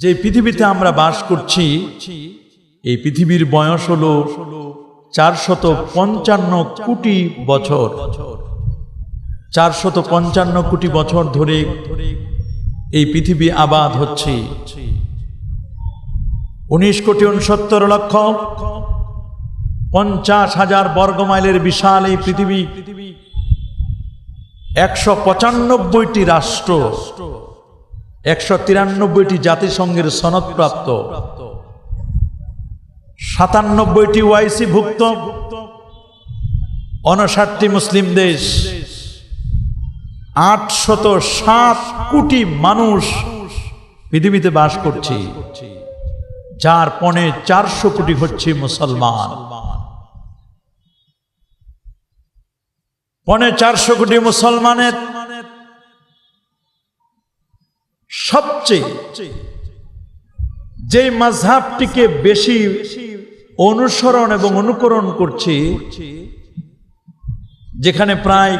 যে পৃথিবীতে আমরা বাস করছি, এই পৃথিবীর বয়স হলো চারশত পঞ্চান্ন কোটি বছর। চারশত পঞ্চান্ন কোটি বছর ধরে এই পৃথিবী আবাদ হচ্ছে। উনিশ কোটি উনসত্তর লক্ষ পঞ্চাশ হাজার বর্গমাইলের বিশাল এই পৃথিবী, একশো পঁচানব্বইটি রাষ্ট্র। একশো তিরানব্বইটি জাতিসংঘের সনদপ্রাপ্ত। সাতানব্বইটি ওয়াইসি ভুক্ত অনষাটটি মুসলিম দেশ। আটশত সাত কোটি মানুষ পৃথিবীতে বাস করছি। যার পনে চারশো কোটি হচ্ছে মুসলমান। পনে চারশো কোটি মুসলমানের সবচেয়ে যে মাঝহাবটিকে বেশি অনুসরণ এবং অনুকরণ করছে, যেখানে প্রায়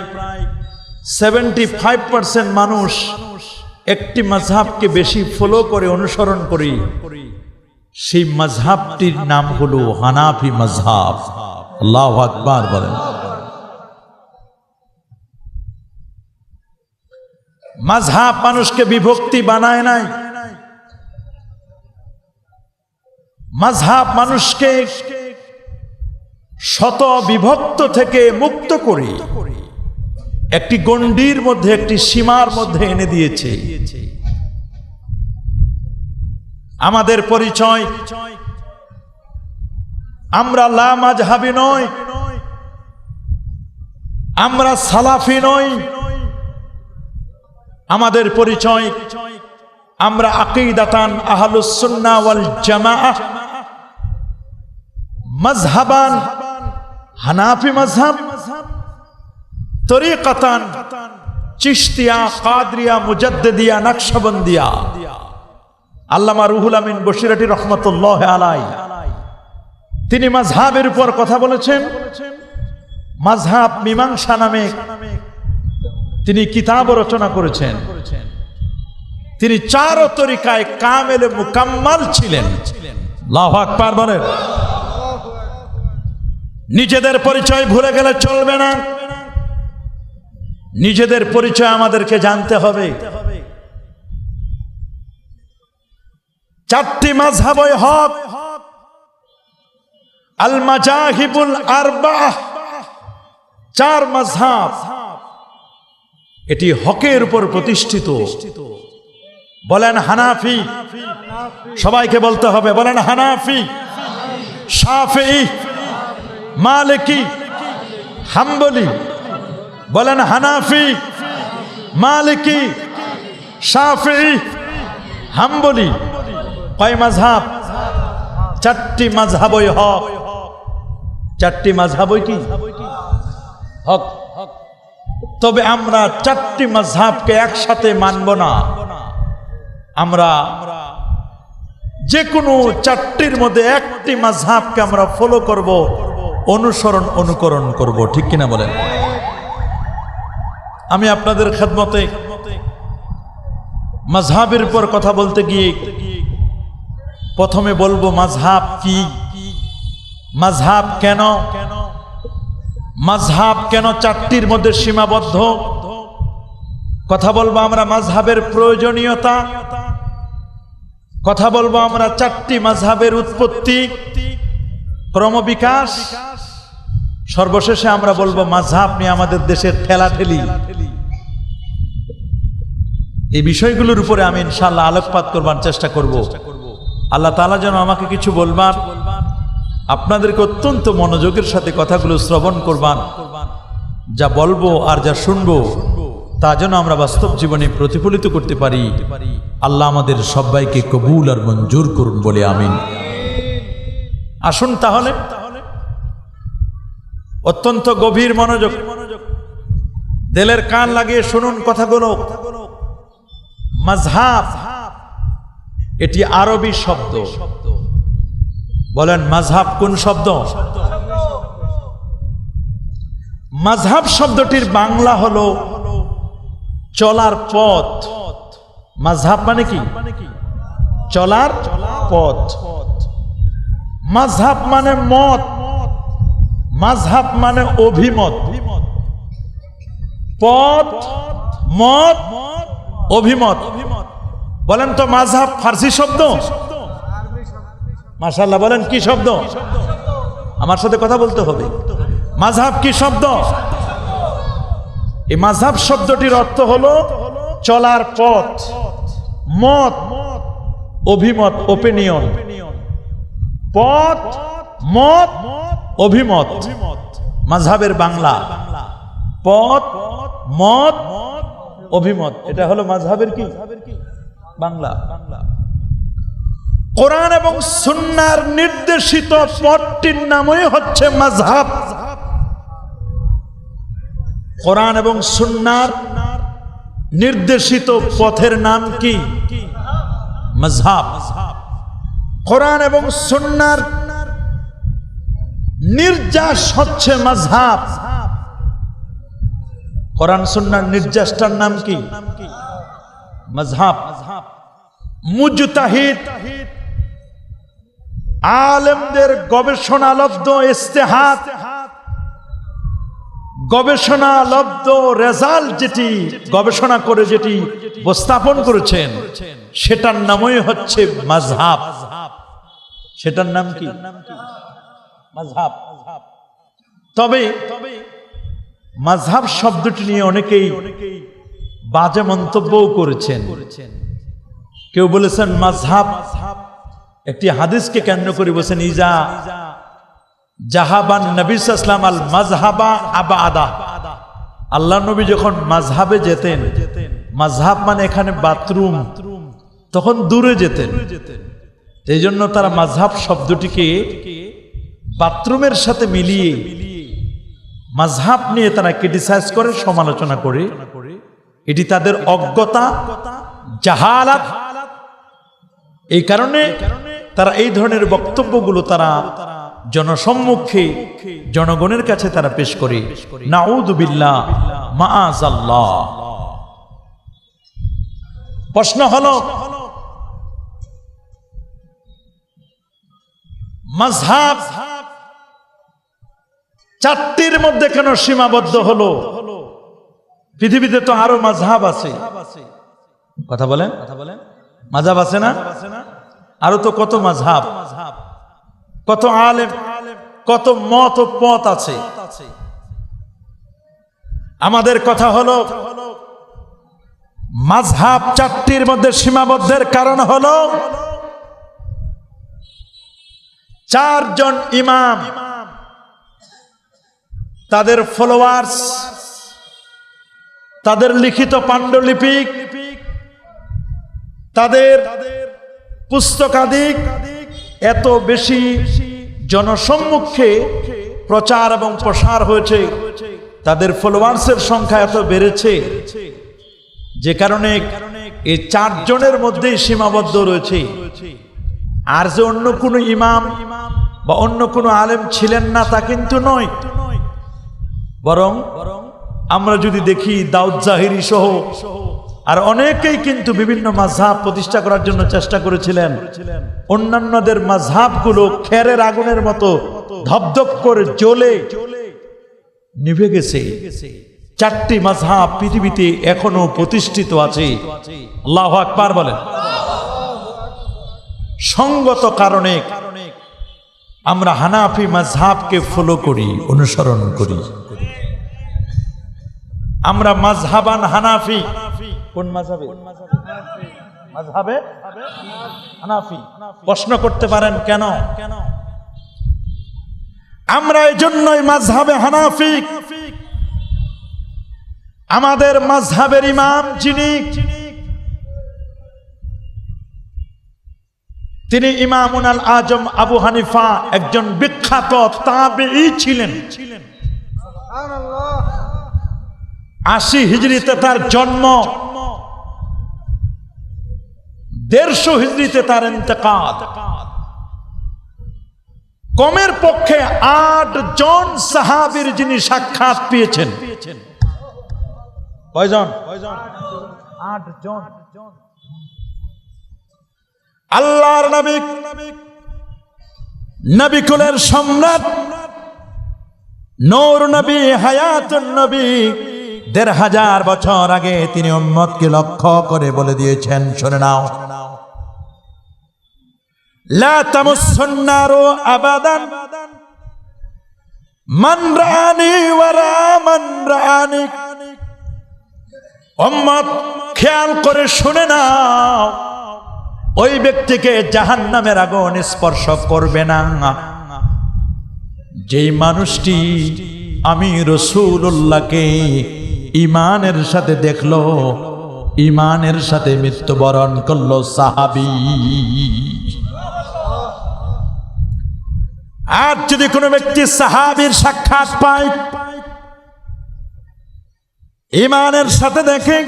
সেভেন্টি ফাইভ পার্সেন্ট মানুষ একটি মাঝহাবকে বেশি ফলো করে, অনুসরণ করে, সেই মাঝহাবটির নাম হলো হানাফি মাঝহাব। আল্লাহ আকবার বলেন। মাঝহাব মানুষকে বিভক্তি বানায় নাই। মাঝহাব মানুষকে শত বিভক্ত থেকে মুক্ত করে একটি গণ্ডির মধ্যে, একটি সীমার মধ্যে এনে দিয়েছে। আমাদের পরিচয়, আমরা লা মাঝহাবি নয়, আমরা সালাফি নই আমাদের পরিচয়, আমরা আকিদাতান আহলুসুন্না ওয়াল জামাআহ মাজহাবান হানাফি মাজহাব তরিকাতান, চিশতিয়া, কাদরিয়া, মুজাদ্দিদিয়া, নকশবন্দিয়া। আল্লামা রুহুল আমিন বশিরাটি রহমতুল্লাহ আলাই। তিনি মাঝহাবের উপর কথা বলেছেন। মাঝহাব মীমাংসা নামে তিনি কিতাব রচনা করেছেন। তিনি চার তরিকায় কামেলে মুকাম্মাল ছিলেন। বলেন। নিজেদের পরিচয় ভুলে গেলে চলবে না। নিজেদের পরিচয় আমাদেরকে জানতে হবে। চারটি মাঝহাবই হক। আল মাজাহিবুল আরবাহ। চার মাঝহাব এটি হকের উপর প্রতিষ্ঠিত। বলেন হানাফি। সবাইকে বলতে হবে, বলেন হানাফি। সাফি মালিকি, হাম্বলি, বলেন হানাফি। মালিকি সাফি হাম্বলি। কয় মাঝহাব? চারটি মাঝহাবই হক। চারটি মাঝহাবই কি? হক। তবে আমরা চারটি মাঝহাবকে একসাথে মানব না। আমরা যে কোনো চারটির মধ্যে একটি মাঝহাবকে আমরা ফলো করব, অনুসরণ, অনুকরণ করব, ঠিক কিনা বলেন? আমি আপনাদের খেদমতে মাঝহাবের পর কথা বলতে গিয়ে প্রথমে বলব মাঝহাব কি? মাঝহাব কেন কেন? মাঝহাব কেন চারটির মধ্যে সীমাবদ্ধ? কথা বলব আমরা মাঝহাবের প্রয়োজনীয়তা? কথা বলব আমরা চারটি মাঝহাবের উৎপত্তি? ক্রমবিকাশ? সর্বশেষে আমরা বলব মাঝহাব নিয়ে আমাদের দেশের ঠেলাঠেলি। এই বিষয়গুলোর উপরে আমি ইনশাল্লাহ আলোকপাত করবার চেষ্টা করব। আল্লাহ তালা যেন আমাকে কিছু বলবার আপনাদেরকে অত্যন্ত মনোযোগের সাথে কথাগুলো শ্রবণ করবান। যা বলব আর যা শুনব, তা যেন আমরা বাস্তব জীবনে প্রতিফলিত করতে পারি। আল্লাহ আমাদের সবাইকে কবুল আর মঞ্জুর করুন বলে আমিন। আসুন তাহলে। অত্যন্ত গভীর মনোযোগ। দেলের কান লাগিয়ে শুনুন কথাগুলো। মাঝহাব, এটি আরবি শব্দ। শব্দ বলেন মাঝহাব কোন শব্দ? মাঝহাব শব্দটির বাংলা হলো চলার পথ। মাঝহাব মানে কি? চলার পথ। মাঝহাব মানে মত। মাঝহাব মানে অভিমত। পথ, মত, অভিমত। বলেন তো মাঝহাব ফার্সি শব্দ? মাশাল্লাহ বলেন কি শব্দ? আমার সাথে কথা বলতে হবে। মাঝহাব কি শব্দ? এই মাঝহাব শব্দটির অর্থ হলো চলার পথ, মত, অভিমত ওপিনিয়ন পথ, মত, অভিমত। মাঝহাবের বাংলা। পথ, মত, অভিমত। এটা হলো মাঝহাবের কি? বাংলা বাংলা। কোরআন এবং সুন্নার নির্দেশিত পথটির নামই হচ্ছে মাঝহাব কোরআন এবং সুন্নার নির্দেশিত পথের নাম কি? মজহাব কোরআন এবং সুন্নার নির্যাস হচ্ছে মজহাব কোরআন, সুন্নার নির্যাসটার নাম কি? মজহাব মুজতাহিদ আলেমদের গবেষণালব্ধ ইস্তেহাত গবেষণালব্ধ রেজাল্ট যেটি, গবেষণা করে যেটি উপস্থাপন করেছেন, সেটার নামই হচ্ছে মাঝহাব সেটার নাম কি? তবে মাঝহাব শব্দটি নিয়ে অনেকেই বাজে মন্তব্যও করেছেন। কেউ বলেছেন মাঝহাব একটি হাদিসকে কেন্দ্র করে বলছেন, ইজা জাহাবান নবী ইসলাম আল মাজহাবা আবা আদা আল্লাহ নবী যখন মাঝহাবে যেতেন মাঝহাব মানে এখানে বাথরুম, তখন দূরে যেতেন। এই জন্য তারা মাঝহাব শব্দটিকে বাথরুমের সাথে মিলিয়ে মাঝহাব নিয়ে তারা ক্রিটিসাইজ করে, সমালোচনা করে। এটি তাদের অজ্ঞতা, জাহালাত। এই কারণে তারা এই ধরনের বক্তব্যগুলো তারা জনসম্মুখে, জনগণের কাছে তারা পেশ করে। নাউদুবিল্লাহ মাআজাল্লাহ প্রশ্ন হলো মাঝহাব চারটির মধ্যে কেন সীমাবদ্ধ হলো? পৃথিবীতে তো আরও মাঝহাব আছে। কথা বলেন? কথা বলেন মাঝহাব আছে না? আরও তো কত মাঝহাব, কত আলেম, কত মত ও পথ আছে। আমাদের কথা হলো, মাঝহাব চারটির মধ্যে সীমাবদ্ধের কারণ হলো, চারজন ইমাম, তাদের ফলোয়ার্স তাদের লিখিত পাণ্ডুলিপিক তাদের পুস্তকাদিক এত বেশি জনসম্মুখে প্রচার এবং প্রসার হয়েছে। তাদের ফলোয়ার্সের সংখ্যা এত বেড়েছে। যে কারণে এই চারজনের মধ্যেই সীমাবদ্ধ রয়েছে। আর যে অন্য কোনো ইমাম বা অন্য কোনো আলেম ছিলেন না, তা কিন্তু নয়। বরং আমরা যদি দেখি দাউদ জাহিরি সহ আর অনেকেই কিন্তু বিভিন্ন মাঝহাব প্রতিষ্ঠা করার জন্য চেষ্টা করেছিলেন। অন্যান্যদের মাঝহাবগুলো খেরের আগুনের মতো ধপধপ করে জ্বলে নিভে গেছে। চারটি মাঝহাব পৃথিবীতে এখনও প্রতিষ্ঠিত আছে। আল্লাহ আকবার বলেন। সঙ্গত কারণে আমরা হানাফি মাঝহাবকে ফলো করি, অনুসরণ করি। আমরা মাঝহাবান হানাফি। কোন মাঝহাবে মাঝহাবে হানাফি। প্রশ্ন করতে পারেন কেন? কেন? আমরা এই জন্যই মাঝহাবে হানাফি। আমাদের মাঝহাবের ইমাম যিনি তিনি ইমামুন আল আজম আবু হানিফা একজন বিখ্যাত তাবেই ছিলেন। আশি হিজড়িতে তার জন্ম। দেড়শো হিজড়িতে তার ইন্তকাল। কমের পক্ষে আট জন সাহাবির যিনি সাক্ষাৎ পেয়েছেন। আট জন। আল্লাহর নবী নবী কুলের সম্রাট, নূর নবী, হায়াতুন নবী দেড় হাজার বছর আগে তিনি উম্মতকে লক্ষ্য করে বলে দিয়েছেন, শুনে নাও। খেয়াল করে শুনে নাও। ওই ব্যক্তিকে জাহান্নামের আগুন স্পর্শ করবে না। যেই মানুষটি আমি রসুল্লাহকে ইমানের সাথে দেখল, ইমানের সাথে মৃত্যুবরণ করল সাহাবি। আর যদি কোনো ব্যক্তি সাহাবির সাক্ষাৎ পায়, ইমানের সাথে দেখে,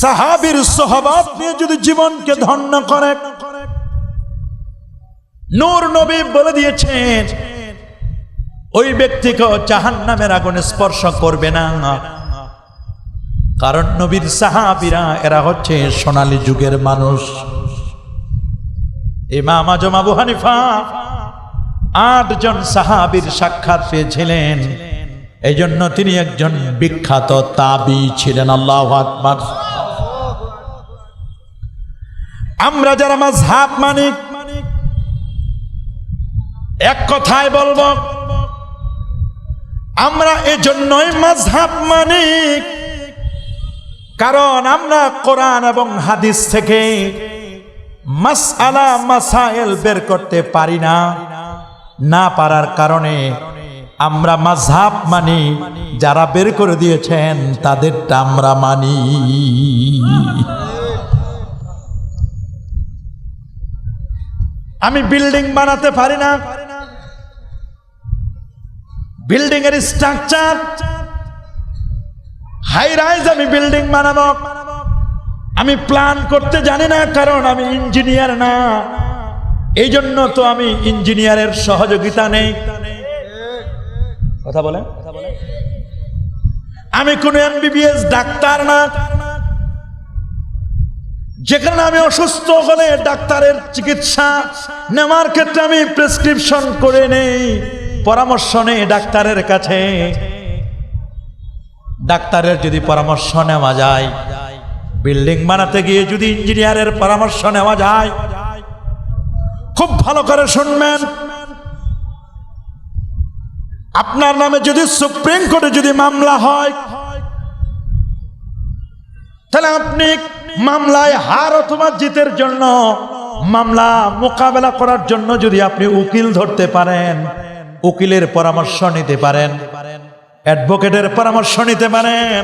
সাহাবির সহবাদ নিয়ে যদি জীবনকে ধন্য করে, নূর নবী বলে দিয়েছেন ওই ব্যক্তিকে জাহান নামের আগুনে স্পর্শ করবে না। কারণ নবীর সাহাবিরা এরা হচ্ছে সোনালী যুগের মানুষ। ইমাম আজম আবু হানিফা আটজন সাহাবির সাক্ষাৎ পেয়েছিলেন। এই জন্য তিনি একজন বিখ্যাত তাবি ছিলেন, আল্লাহ আকবার। আমরা যারা মাঝহাব মানিক এক কথায় বলব আমরা এজন্যই মাঝহাব মানি। কারণ আমরা কোরআন এবং হাদিস থেকে মাসআলা মাসাইল বের করতে পারি না। না পারার কারণে আমরা মাঝহাব মানি। যারা বের করে দিয়েছেন, তাদেরটা আমরা মানি। আমি বিল্ডিং বানাতে পারি না। বিল্ডিং এর স্ট্রাকচার হাই রাইজ আমি বিল্ডিং বানাবো। আমি প্ল্যান করতে জানি না, কারণ আমি ইঞ্জিনিয়ার না। এই জন্য তো আমি ইঞ্জিনিয়ারের সহযোগিতা নেই। কথা বলে আমি কোন এমবিবিএস ডাক্তার না। যেখানে আমি অসুস্থ হলে ডাক্তারের চিকিৎসা নেওয়ার ক্ষেত্রে আমি প্রেসক্রিপশন করে নেই। পরামর্শ নেই ডাক্তারের কাছে। ডাক্তারের যদি পরামর্শ নেওয়া যায়, বিল্ডিং বানাতে গিয়ে যদি ইঞ্জিনিয়ারের পরামর্শ নেওয়া যায়, খুব ভালো করে শুনবেন। আপনার নামে যদি সুপ্রিম কোর্টে যদি মামলা হয়, তাহলে আপনি মামলায় হার অথবা জিতের জন্য, মামলা মোকাবেলা করার জন্য যদি আপনি উকিল ধরতে পারেন। উকিলের পরামর্শ নিতে পারেন, অ্যাডভোকেটের পরামর্শ নিতে পারেন,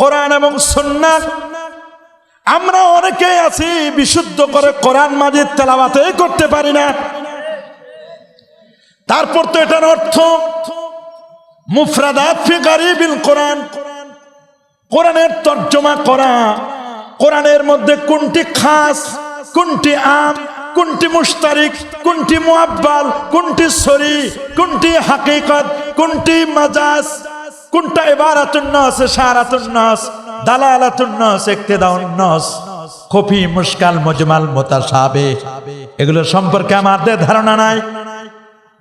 কোরআন এবং সুন্নাত আমরা অনেকে আছি বিশুদ্ধ করে কোরআন মাজিদ তেলাওয়াতে করতে পারি না। তারপর তো এটার অর্থ, মুফরাদাত কোরআনের মধ্যে কোনটি খাস, কোনটি আম কোনটি মুশতারিক, কোনটি মুআব্বাল, কোনটি সরি, কোনটি হাকিকত, কোনটি মাজাজ, কোনটা ইবারাতুন নাস, ইশারাতুন নাস, দালালাতুন নাস, ইক্তিদাউন নাস, খফি, মুশকাল, মুজমাল মুতাশাবে এগুলো সম্পর্কে আমাদের ধারণা নাই।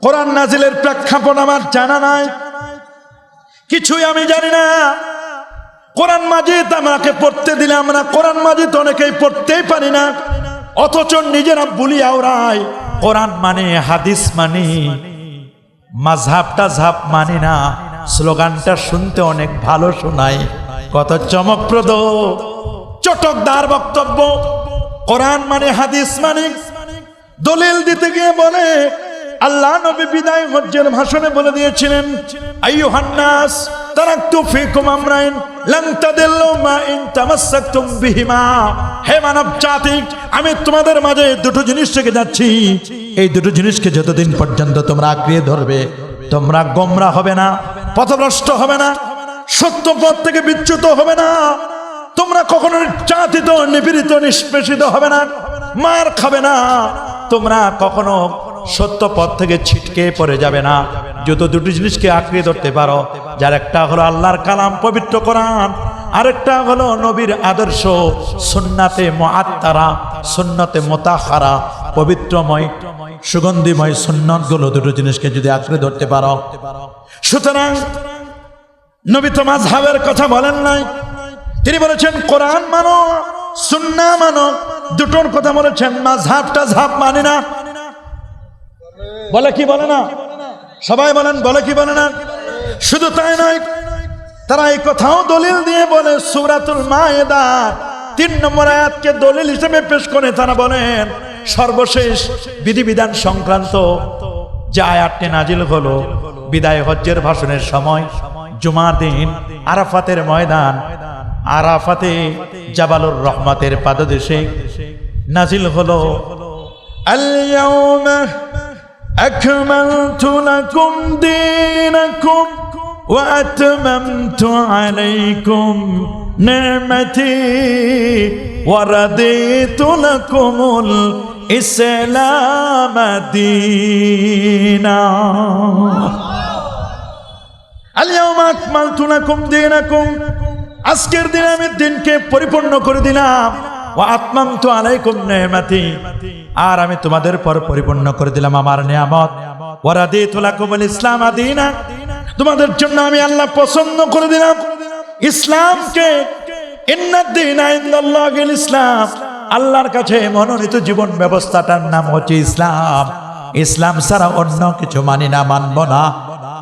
কোরআন নাজিলের প্রেক্ষাপট আমার জানা নাই। কিছুই আমি জানি না। কোরআন মাজিদ আমাকে পড়তে দিলে আমরা কোরআন মাজিদ অনেকেই পড়তেই পারি না। অথচ নিজেরা বলি আওরাই কোরআন মানে হাদিস মানে মাঝহাবটা ঝাপ মানে না। স্লোগানটা শুনতে অনেক ভালো শোনায়। কত চমকপ্রদ। চটকদার বক্তব্য। কোরআন মানে হাদিস মানে। দলিল দিতে গিয়ে বলে আল্লাহ নবী বিদায় হজ্জের ভাষণে বলে দিয়েছিলেন, আইয়ুহান্নাস তারাকতু ফিকুম আমরাইন লান তাদিল্লু মা ইন তামাসসাকতুম বিহিমা। হে মানব জাতি, আমি তোমাদের মাঝে দুটো জিনিস থেকে যাচ্ছি। এই দুটো জিনিসকে যতদিন পর্যন্ত তোমরা আঁকড়িয়ে ধরবে, তোমরা গোমরা হবে না, পথভ্রষ্ট হবে না, সত্য পথ থেকে বিচ্যুত হবে না, তোমরা কখনো চাতিত নিপীড়িত, নিষ্পেষিত হবে না, মার খাবে না, তোমরা কখনো সত্য পথ থেকে ছিটকে পড়ে যাবে না। যত দুটি জিনিসকে আঁকড়িয়ে ধরতে পারো, যার একটা হলো আল্লাহর কালাম, পবিত্র কোরআন, আরেকটা হলো নবীর আদর্শ, সুন্নাতে মুআত্তারা, সুন্নতে মোতাহারা পবিত্রময়, সুগন্ধিময় সুন্নতগুলো দুটো জিনিসকে যদি আঁকড়ে ধরতে পারো। সুতরাং নবী তো মাঝহাবের কথা বলেন নাই। তিনি বলেছেন, কোরআন মানো, সুন্না মানো, দুটোর কথা বলেছেন মাঝহাব ঝাপ মানে না। বলে কি বলে না? সবাই বলেন, বলে কি বলে না? শুধু তাই নয়, তারা এই কথাও দলিল দিয়ে বলে, সুরাতুল মায়েদা, তিন নম্বর আয়াতকে দলিল হিসেবে পেশ করে তারা বলেন, সর্বশেষ বিধিবিধান সংক্রান্ত যে আয়াতটি নাজিল হলো, বিদায় হজ্জের ভাষণের সময়, জুমার দিন, আরাফাতের ময়দান, আরাফাতে জাবালুর রহমাতের পাদদেশে নাজিল হলো আল্লাহ أكملت لكم دينكم وأتممت عليكم نعمتي ورديت لكم الإسلام دينا اليوم أكملت لكم دينكم আজকের দিনে আমি দিনকে পরিপূর্ণ করে দিলাম আলাইকুম আর আমি তোমাদের পর পরিপূর্ণ করে দিলাম আমার নিয়ামত। ওরাদি তুলাকুমুল ইসলাম আদিনা। তোমাদের জন্য আমি আল্লাহ পছন্দ করে দিলাম। ইসলামকে ইসলাম। আল্লাহর কাছে মনোনীত জীবন ব্যবস্থাটার নাম হচ্ছে ইসলাম। ইসলাম ছাড়া অন্য কিছু মানি না, মানব না।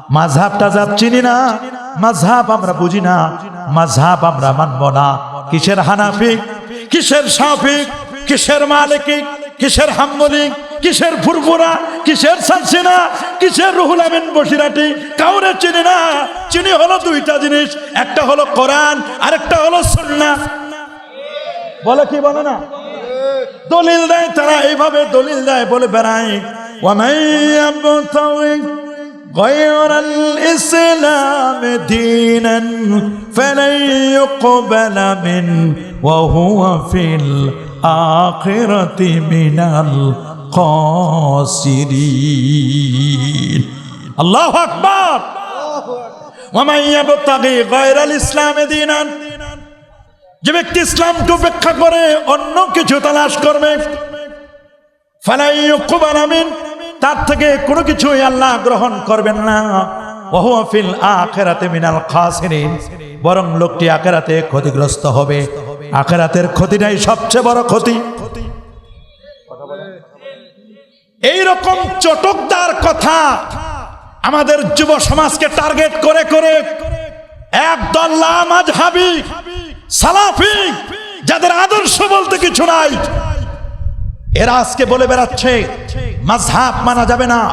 মাঝহাব টাঝাব চিনি না, মাঝহাব আমরা বুঝি না, মাঝহাব আমরা মানব না। কিসের হানাফি? কিসের সাফিক, কিসের মালিকিক, কিসের হাম্মলিক, কিসের ফুরফুরা, কিসের সালসিনা, কিসের রুহুল আমিন বসিরাটি, কাউরে চিনি না। চিনি হলো দুইটা জিনিস, একটা হলো কোরআন, আরেকটা হলো সন্না বলে কি বলে না? দলিল দেয়, তারা এইভাবে দলিল দেয়, বলে বেড়ায় غير الإسلام دينا فلن يقبل منه وهو في الآخرة من الخاسرين الله أكبر ومن يبتغي غير الإسلام دينا যে ব্যক্তি ইসলামকে উপেক্ষা করে অন্য কিছু তালাশ করবে ফালাই ইউকুবাল আমিন তার থেকে কোনো কিছুই আল্লাহ গ্রহণ করবেন না। বরং লোকটি আখেরাতে ক্ষতিগ্রস্ত হবে। আখেরাতের ক্ষতিটাই সবচেয়ে বড় ক্ষতি। এই চটকদার কথা আমাদের যুব সমাজকে টার্গেট করে করে একদল লামাজহাবি সালাফি, যাদের আদর্শ বলতে কিছু নাই, এরা আজকে বলে বেড়াচ্ছে মাঝহাব মানা যাবে না।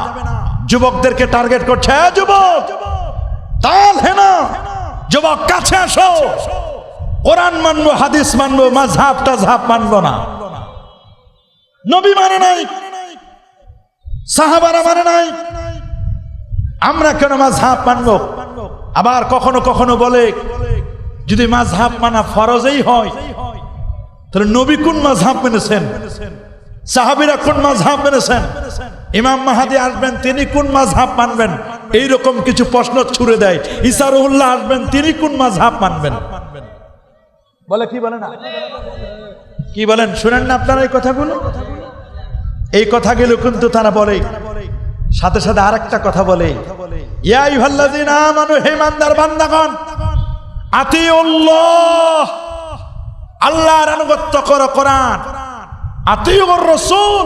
যুবকদেরকে টার্গেট করছে, "এ যুবক তাল হেনা যুবক কাছে আসো। কোরআন মানবো, হাদিস মানবো, মাঝহাব টাঝহাব মানবো না। নবী মানে নাই, সাহাবারা মানে নাই। আমরা কেন মাঝহাব মানবো? আবার কখনো কখনো বলে, যদি মাঝহাব মানা ফরজেই হয়, তাহলে নবী কোন মাঝহাব মেনেছেন? সাহাবিরা কোন মাঝহাব মেনেছেন? ইমাম মাহাদি আসবেন, তিনি কোন মাঝহাব মানবেন? এইরকম কিছু প্রশ্ন ছুড়ে দেয়। ইসারুল্লাহ আসবেন, তিনি কোন মাঝহাব মানবেন? বলে কি বলেন কি বলেন? শুনেন না আপনারা এই কথাগুলো? এই কথাগুলো কিন্তু তারা বলে। সাথে সাথে আরেকটা কথা বলে। ইয়াই ভাল্লাদিন আমানু হেমান্দার বান্দাগণ, আতিউল্লাহ, আল্লাহর আনুগত্য করো কোরআন। আতিউর রসুল,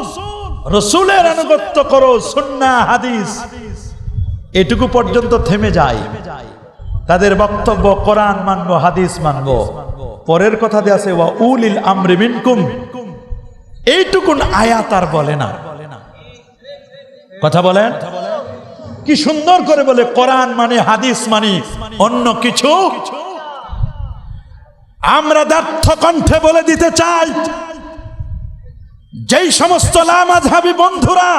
রসুলের আনুগত্য করো, সুন্নাহ, হাদিস। এটুকু পর্যন্ত থেমে যায়। তাদের বক্তব্য, কোরআন মানবো, হাদিস মানবো। পরের কথাতে আছে, ওয়া উলিল আমরি মিনকুম। এইটুকুন আয়াত আর বলে না। কথা বলেন? কি সুন্দর করে বলে, কোরআন মানে হাদিস মানে অন্য কিছু? আমরা দার্থ কণ্ঠে বলে দিতে চাই। যেই সমস্ত লামাঝাবি বন্ধুরা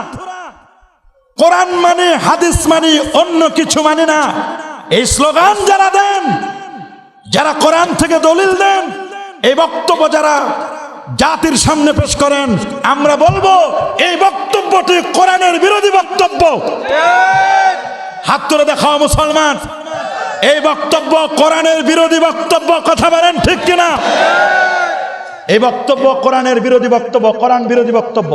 কোরআন মানে হাদিস মানে অন্য কিছু মানে না। এই স্লোগান যারা দেন, যারা কোরআন থেকে দলিল দেন, এই বক্তব্য যারা জাতির সামনে পেশ করেন, আমরা বলব, এই বক্তব্যটি কোরআনের বিরোধী বক্তব্য। হাত তুলে দেখাও মুসলমান, এই বক্তব্য কোরআনের বিরোধী বক্তব্য, কথা বলেন ঠিক কিনা? এই বক্তব্য কোরআনের বিরোধী বক্তব্য, কোরআন বিরোধী বক্তব্য।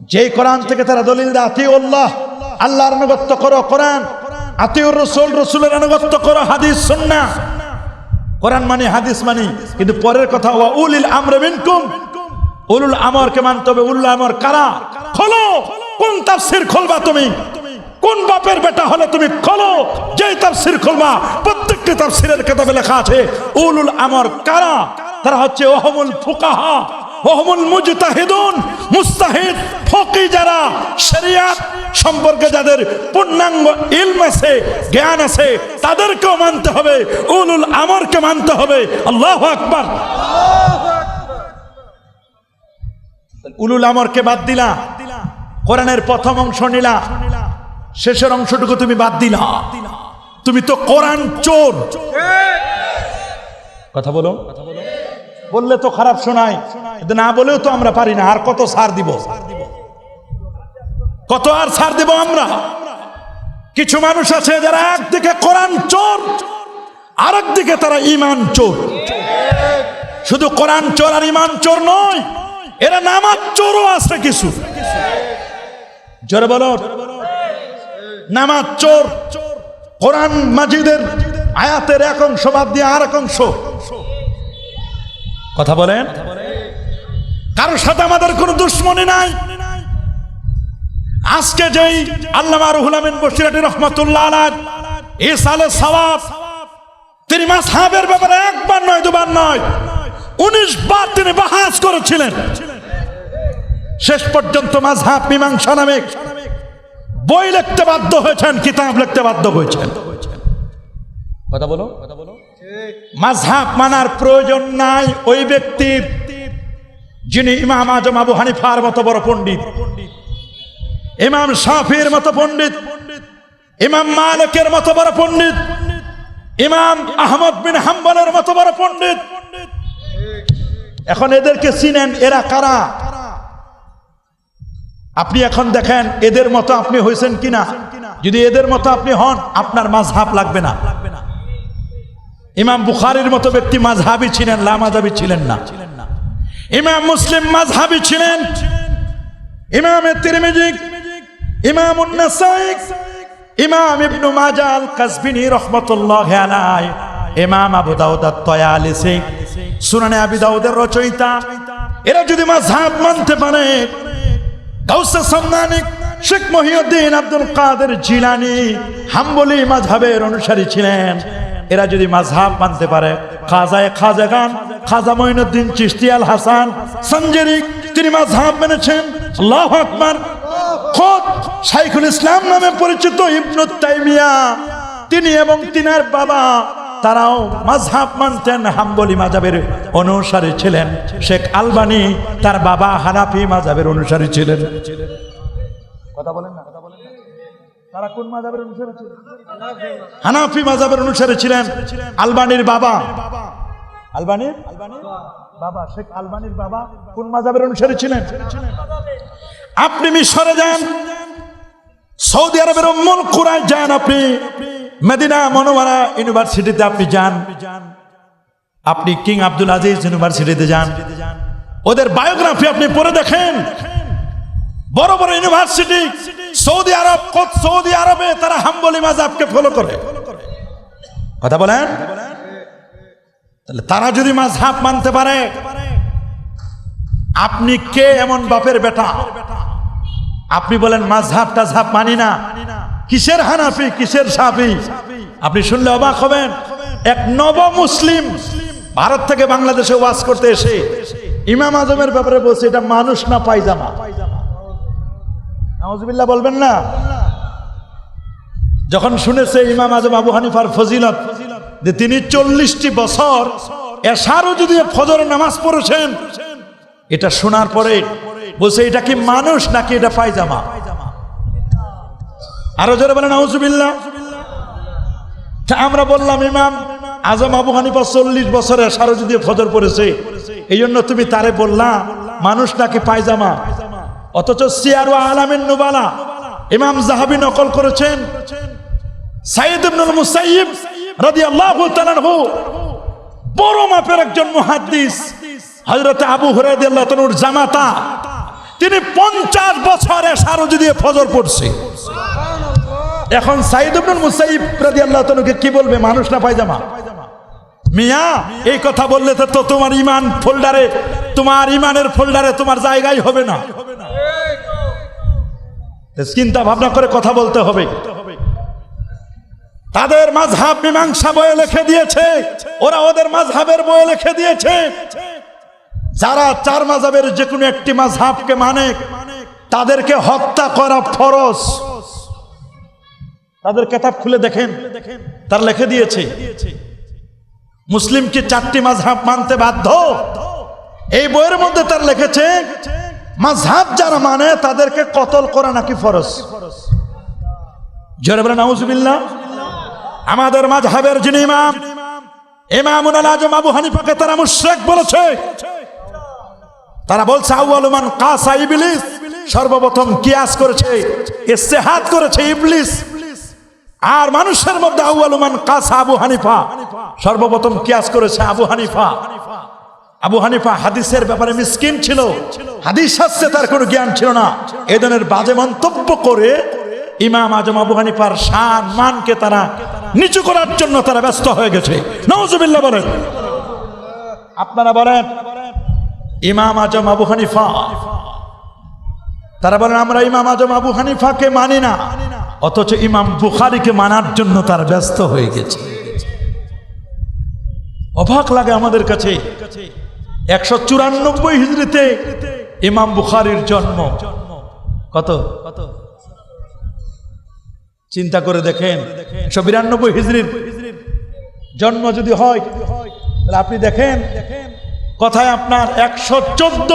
যেই কোরআন থেকে তারা দলিল আতিউল্লাহ, আল্লাহর আনুগত্য করো কোরআন, আতিউর রসুল, রসুলের আনুগত্য করো হাদিস, সুন্নাহ। কোরআন মানে হাদিস মানি, কিন্তু পরের কথা, ওয়া উলিল আমরে মিনকুম। উলুল আমরকে মানতে হবে, উল্ল আমর কারা? খোলো। কোন তাফসির খুলবা তুমি? কোন বাপের বেটা হলে তুমি খোলো? যেই তাফসির খুলবা, প্রত্যেকটি তাফসিরের কিতাবে লেখা আছে, উলুল আমর কারা? তারা হচ্ছে ওহমুল ফুকাহা, ওহমুল মুজতাহিদুন, মুস্তাহিদ ফকি যারা শরিয়াত সম্পর্কে যাদের পূর্ণাঙ্গ ইলম আছে, জ্ঞান আছে, তাদেরকেও মানতে হবে, উলুল আমরকে মানতে হবে। আল্লাহ আকবার। উলুল আমরকে বাদ দিলা। কোরআনের প্রথম অংশ নিলা। শেষের অংশটুকু তুমি বাদ দিলা। তুমি তো কোরআন চোর। কথা বলো। বললে তো খারাপ শোনায়। না বলেও তো আমরা পারি না। আর কত সার দিব? কত আর সার দিব আমরা? কিছু মানুষ আছে যারা একদিকে কোরআন চোর আরেক দিকে তারা ইমান চোর। শুধু কোরআন চোর আর ইমান চোর নয় এরা নামাজ চোরও আছে কিছু। জোরে বলো। নামাজ চোর কোরআন মাজিদের আয়াতের এক অংশ বাদ দিয়ে আর এক অংশ। কথা বলেন? কারোর সাথে আমাদের কোনো দুশ্মনী নাই। আজকে যেই আল্লামা রুহুল আমিন বসিরাটি রহমতুল্লাহ আলাদ ইসালে সওয়াব, তিনি মাসহাবের ব্যাপারে একবার নয়, দুবার নয়, উনিশ বার তিনি বাহাস করেছিলেন। শেষ পর্যন্ত মাঝহাব মীমাংসা নামে বই লিখতে বাধ্য হয়েছেন, কিতাব লিখতে বাধ্য হয়েছেন। কথা বলো। কথা বলো। মাঝহাব মানার প্রয়োজন নাই ওই ব্যক্তির যিনি ইমাম আজম আবু হানিফার মতো বড় পণ্ডিত। ইমাম শাফির মতো পণ্ডিত। ইমাম মালিকের মতো বড় পণ্ডিত। ইমাম আহমদ বিন হাম্বলের মতো বড় পণ্ডিত। এখন এদেরকে চিনেন এরা কারা? আপনি এখন দেখেন এদের মতো আপনি হয়েছেন কিনা? যদি এদের মতো আপনি হন আপনার মাঝহাব লাগবে না। ইমাম বুখারির মতো ব্যক্তি মাঝহাবি ছিলেন লামাজাবি ছিলেন না। ইমাম মুসলিম মাঝহাবি ছিলেন। ইমাম তিরমিজি, ইমাম ইমাম ইবনু মাজাল কাসবিনী রহমতুল্লাহ আলাই ইমাম আবু দাউদ আত-তয়ালিসি, সুনানে আবি দাউদের রচয়িতা। এরা যদি মাযহাব মানতে পারে, গাউসে সামনানি শেখ মহিউদ্দিন আব্দুল কাদের জিলানি হাম্বলি মাযহাবের অনুসারী ছিলেন। এরা যদি মাযহাব মানতে পারে, খাজায়ে খাজাগান খাজা মঈনুদ্দিন চিশতি আল হাসান, সঞ্জেরি, তিনি মাযহাব মেনেছেন। আল্লাহু খোদ শাইখুল ইসলাম নামে পরিচিত ইবনু তাইমিয়া, তিনি এবং তিনার বাবা, তারাও মাঝহাব মানতেন, হাম্বলি মাজাবের অনুসারী ছিলেন। শেখ আলবানি তার বাবা হানাফি মাজাবের অনুসারী ছিলেন। কথা বলেন না। তারা কোন মাজাবের অনুসারী ছিলেন? হানাফি মাজাবের অনুসারী ছিলেন আলবানির বাবা। আলবানির? বাবা শেখ আলবানির বাবা কোন মাজাবের অনুসারে ছিলেন? আপনি মিশরে যান সৌদি আরবের উম্মুল কুরায় যান আপনি মেদিনা মনোয়ারা ইউনিভার্সিটিতে আপনি যান। আপনি কিং আব্দুল আজিজ ইউনিভার্সিটিতে যান। ওদের বায়োগ্রাফি আপনি পড়ে দেখেন। বড় বড় ইউনিভার্সিটি সৌদি আরব সৌদি আরবে তারা হাম্বলি মাজাবকে ফলো করে? কথা বলেন? তাহলে তারা যদি মাঝহাব মানতে পারে, আপনি কে এমন বাপের বেটা? আপনি বলেন মাঝহাব টাঝহাব মানি না। কিসের হানাফি, কিসের সাফি? আপনি শুনলে অবাক হবেন। এক নব মুসলিম ভারত থেকে বাংলাদেশে ওয়াজ করতে এসে ইমাম আজমের ব্যাপারে বলছে, এটা মানুষ না পায়জামা। নাউজুবিল্লাহ বলবেন না? যখন শুনেছে ইমাম আজম আবু হানিফার ফজিলত যে তিনি চল্লিশটি বছর এসারও যদি ফজর নামাজ পড়েছেন, এটা শোনার পরে বলছে, এটা কি মানুষ নাকি এটা পায়জামা? আরও জোরে বলেন আমরা বললাম, ইমাম আজম আবু হানিফা চল্লিশ বছরে সারো যদি ফজর পড়েছে এই জন্য তুমি তারে বললা, মানুষ নাকি পায়জামা? অথচ সিয়ারু আলামিন নুবালা ইমাম জাহাবি নকল করেছেন। সাইদ ইবনুল মুসাইয়িব রাদিয়াল্লাহু তাআলাহু বড় মাপের একজন মুহাদ্দিস, হযরত আবু হুরায়রা তনুর জামাতা। তিনি পঞ্চাশ বছরে সারজি দিয়ে ফজর পড়ছে। এখন সাইদ ইবনুল মুসাইব রাদিয়াল্লাহু তাআলাকে কি বলবে? মানুষ না পায়জামা? মিয়া, এই কথা বললে তো তোমার ইমান ফোল্ডারে, তোমার ইমানের ফোল্ডারে তোমার জায়গাই হবে না। চিন্তা ভাবনা করে কথা বলতে হবে। তাদের মাঝহাব মীমাংসা বয়ে লিখে দিয়েছে, ওরা ওদের মাঝহাবের বয়ে লিখে দিয়েছে। যারা চার মাঝহাবের যে কোনো একটি মাঝহাবকে মানে তাদেরকে হত্যা করা ফরজ। তাদের কেতাব খুলে দেখেন, তার লিখে দিয়েছে। মুসলিম কি চারটি মাঝহাব মানতে বাধ্য। এই বইয়ের মধ্যে তার লিখেছে, মাঝহাব যারা মানে তাদেরকে কতল করা নাকি ফরজ? জোরে বলে নাউজুবিল্লাহ। আমাদের মাঝহাবের যিনি ইমাম, ইমামুল আজম আবু হানিফাকে তারা মুশরিক বলেছে। তারা বলছে আউয়ালুমান কাসা ইবলিস, সর্বপ্রথম কিয়াস করেছে, ইস্তেহাদ করেছে ইবলিস। আর মানুষের মধ্যে আউয়ালুমান কাসা আবু হানিফা। সর্বপ্রথম কিয়াস করেছে আবু হানিফা। আবু হানিফা হাদিসের ব্যাপারে মিসকিন ছিল। হাদিস শাস্ত্রে তার কোনো জ্ঞান ছিল না। এ ধরনের বাজে মন্তব্য করে ইমাম আজম আবু হানিফার শান, মানকে তারা নিচু করার জন্য তারা ব্যস্ত হয়ে গেছে। নওজুবিল্লাহ বলেন। আপনারা বলেন, ইমাম আজম আবু হানিফা। তারা বলেন, আমরা ইমাম আজম আবু হানিফাকে মানি না। অথচ ইমাম বুখারিকে মানার জন্য তার ব্যস্ত হয়ে গেছে। অবাক লাগে আমাদের কাছে। একশো চুরানব্বই হিজড়িতে ইমাম বুখারির জন্ম। কত? কত চিন্তা করে দেখেন, একশো বিরানব্বই হিজড়ির জন্ম যদি হয়, তাহলে আপনি দেখেন, কথায় আপনার একশো চোদ্দ,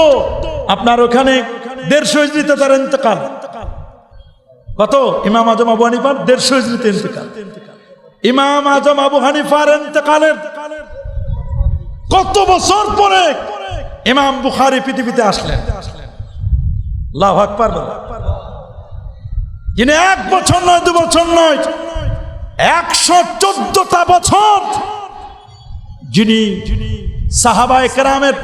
আপনার ওখানে দেড়শো হিজড়িতে তার ইন্তকাল। কত? ইমাম আজম আবু হানিফার দেড়শো হিজড়িতে ইন্তকাল। ইমাম আজম আবু হানিফার ইন্তকালের কত বছর পরে ইমাম বুখারি পৃথিবীতে আসলেন? লাভ আকবার যিনি এক বছর নয়, দু বছর নয়, একশো চোদ্দটা বছর যিনি সাহাবা একরামের